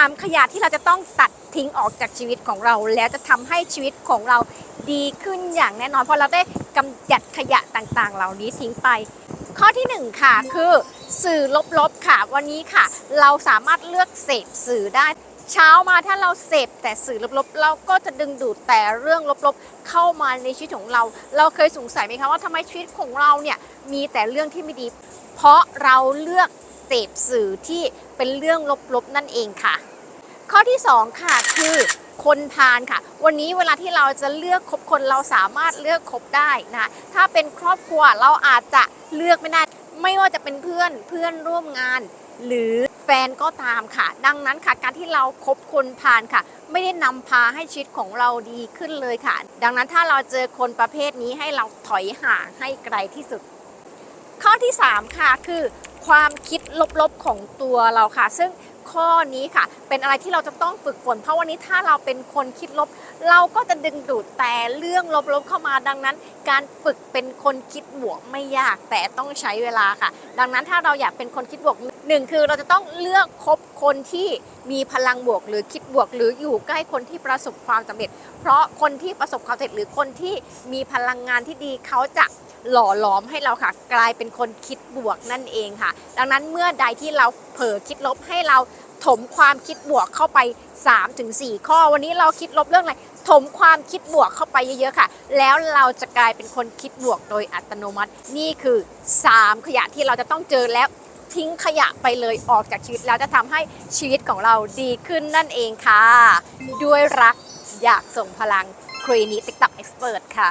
3ขยะที่เราจะต้องตัดทิ้งออกจากชีวิตของเรา แล้วจะทำให้ชีวิตของเราดีขึ้นอย่างแน่นอนเพราะเราได้กำจัดขยะต่างๆ เหล่านี้ทิ้งไป ข้อที่1ค่ะคือสื่อลบๆค่ะ วันนี้ค่ะ เราสามารถเลือกเสพสื่อได้เช้ามาถ้าเราเสพแต่สื่อลบๆ เราก็จะดึงดูดแต่เรื่องลบๆ เข้ามาในชีวิตของเรา เราเคยสงสัยไหมคะว่าทำไมชีวิตของเราเนี่ยมีแต่เรื่องที่ไม่ดี เพราะเราเลือก เสพสื่อที่เป็นเรื่องลบๆนั่นเองค่ะ ข้อที่ 2 ค่ะคือคนพาลค่ะ วันนี้เวลาที่เราจะเลือกคบคนเราสามารถเลือกคบได้นะถ้าเป็นครอบครัวเราอาจจะเลือกไม่ได้ ไม่ว่าจะเป็นเพื่อนเพื่อนร่วมงาน หรือแฟนก็ตามค่ะ ดังนั้นค่ะการที่เราคบคนพาลค่ะ ไม่ได้นำพาให้ชีวิตของเราดีขึ้นเลยค่ะ ดังนั้นถ้าเราเจอคนประเภทนี้ให้เราถอยห่างให้ไกลที่สุด ข้อที่ 3 ค่ะคือ ความคิดลบๆของตัวเราค่ะ ซึ่งข้อนี้ค่ะ เป็นอะไรที่เราจะต้องฝึกฝน เพราะวันนี้ถ้าเราเป็นคนคิดลบ เราก็จะดึงดูดแต่เรื่องลบๆเข้ามาดังนั้น การฝึกเป็นคนคิดบวกไม่ยากแต่ต้องใช้เวลาค่ะ ดังนั้นถ้าเราอยากเป็นคนคิดบวกหนึ่งคือเราจะต้องเลือกคบคนที่มีพลังบวกหรือคิดบวก หรืออยู่ใกล้คนที่ประสบความสำเร็จ เพราะคนที่ประสบความสำเร็จหรือคนที่มีพลังงานที่ดีเขาจะ หล่อหลอมให้เราค่ะ กลายเป็นคนคิดบวกนั่นเองค่ะ ดังนั้นเมื่อใดที่เราเผลอคิดลบให้เราถมความคิดบวกเข้าไป 3-4 ข้อ วันนี้เราคิดลบเรื่องอะไรถมความคิดบวกเข้าไปเยอะๆค่ะ แล้วเราจะกลายเป็นคนคิดบวกโดยอัตโนมัติ นี่คือ 3 ขยะที่เราจะต้องเจอแล้วทิ้งขยะไปเลยออกจากชีวิตแล้วจะทำให้ชีวิตของเราดีขึ้นนั่นเองค่ะ ด้วยรักอยากส่งพลังครีนิติ๊กต็อกเอ็กซ์เพรสค่ะ